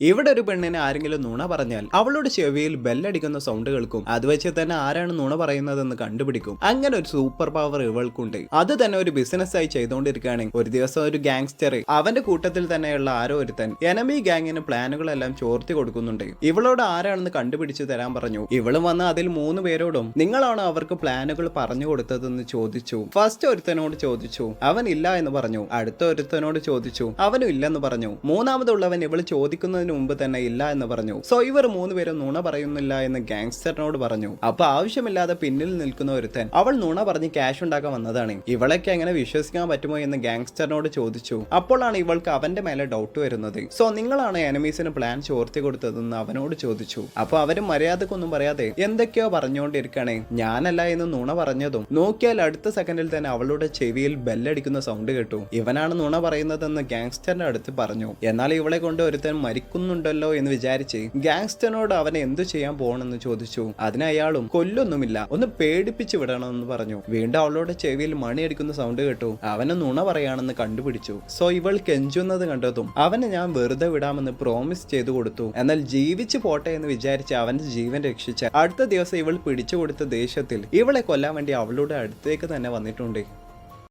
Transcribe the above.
ഇവിടെ ഒരു പെണ്ണിന് ആരെങ്കിലും നുണ പറഞ്ഞാൽ അവളുടെ ചെവിയിൽ ബെല്ലടിക്കുന്ന സൗണ്ട് കേൾക്കും അത് വെച്ച് തന്നെ ആരാണ് നുണ പറയുന്നതെന്ന് കണ്ടുപിടിക്കും. അങ്ങനെ ഒരു സൂപ്പർ പവർ ഇവൾക്കുണ്ട്. അത് തന്നെ ഒരു ബിസിനസ് ആയി ചെയ്തുകൊണ്ടിരിക്കുകയാണെങ്കിൽ ഒരു ദിവസം ഒരു ഗാങ്സ്റ്റർ അവന്റെ കൂട്ടത്തിൽ തന്നെയുള്ള ആരോ ഒരുത്തൻ എനമി ഗാങ്ങിന് പ്ലാനുകളെല്ലാം ചോർത്തി കൊടുക്കുന്നുണ്ട്. ഇവളോട് ആരാണെന്ന് കണ്ടുപിടിച്ച് തരാൻ പറഞ്ഞു. ഇവളും വന്ന് അതിൽ മൂന്ന് പേരോടും നിങ്ങളാണ് അവർക്ക് പ്ലാനുകൾ പറഞ്ഞു കൊടുത്തതെന്ന് ചോദിച്ചു? ഫസ്റ്റ് ഒരുത്തനോട് ചോദിച്ചു. അവൻ ഇല്ല എന്ന് പറഞ്ഞു. അടുത്ത ഒരുത്തനോട് ചോദിച്ചു. അവനും ഇല്ലെന്ന് പറഞ്ഞു. മൂന്നാമതുള്ളവൻ ഇവൾ ചോദിക്കുന്നതിന് മുമ്പ് തന്നെ ഇല്ല എന്ന് പറഞ്ഞു. സോ ഇവർ മൂന്ന് പേരും നുണ പറയുന്നില്ല എന്ന് ഗാങ്സ്റ്ററിനോട് പറഞ്ഞു. അപ്പൊ ആവശ്യമില്ലാതെ പിന്നിൽ നിൽക്കുന്ന ഒരുത്തൻ അവൾ നുണ പറഞ്ഞ് ക്യാഷ് ഉണ്ടാക്കാൻ വന്നതാണ്. ഇവളൊക്കെ എങ്ങനെ വിശ്വസിക്കാൻ പറ്റുമോ എന്ന് ഗാങ്സ്റ്ററിനോട് ചോദിച്ചു. അപ്പോഴാണ് ഇവൾക്ക് അവന്റെ മേലെ ഡൗട്ട് വരുന്നത്. സോ നിങ്ങളാണ് എനിമീസിന് പ്ലാൻ ചോർത്തി കൊടുത്തതെന്ന് അവനോട് ചോദിച്ചു. അപ്പൊ അവരും മര്യാദക്കൊന്നും പറയാതെ എന്തൊക്കെയോ പറഞ്ഞുകൊണ്ടിരിക്കണേ ഞാനല്ല എന്ന് നുണ പറഞ്ഞതും നോക്കിയാൽ അടുത്ത സെക്കൻഡിൽ തന്നെ അവളുടെ ചെവിയിൽ ബെല്ലടിക്കുന്ന സൗണ്ട് കേട്ടു. ഇവനാണ് നുണ പറയുന്നതെന്ന് ഗാങ്സ്റ്ററിന്റെ അടുത്ത് പറഞ്ഞു. എന്നാൽ ഇവളെ കൊണ്ട് ഒരുത്തൻ മരിക്കുന്നുണ്ടല്ലോ എന്ന് വിചാരിച്ച് ഗാങ്സ്റ്റനോട് അവൻ എന്തു ചെയ്യാൻ പോകണമെന്ന് ചോദിച്ചു. അതിന് അയാളും കൊല്ലൊന്നുമില്ല ഒന്ന് പേടിപ്പിച്ചു വിടണമെന്ന് പറഞ്ഞു. വീണ്ടും അവളുടെ ചെവിയിൽ മണിയടിക്കുന്ന സൗണ്ട് കേട്ടു. അവന് നുണ പറയാണെന്ന് കണ്ടുപിടിച്ചു. സോ ഇവൾ കെഞ്ചുന്നത് കണ്ടതും അവനെ ഞാൻ വെറുതെ വിടാമെന്ന് പ്രോമിസ് ചെയ്തു കൊടുത്തു. എന്നാൽ ജീവിച്ചു പോട്ടെ എന്ന് വിചാരിച്ച് അവന്റെ ജീവൻ രക്ഷിച്ച അടുത്ത ദിവസം ഇവൾ പിടിച്ചു കൊടുത്ത ദേഷ്യത്തിൽ ഇവളെ കൊല്ലാൻ വേണ്ടി അവളുടെ അടുത്തേക്ക് തന്നെ വന്നിട്ടുണ്ട്.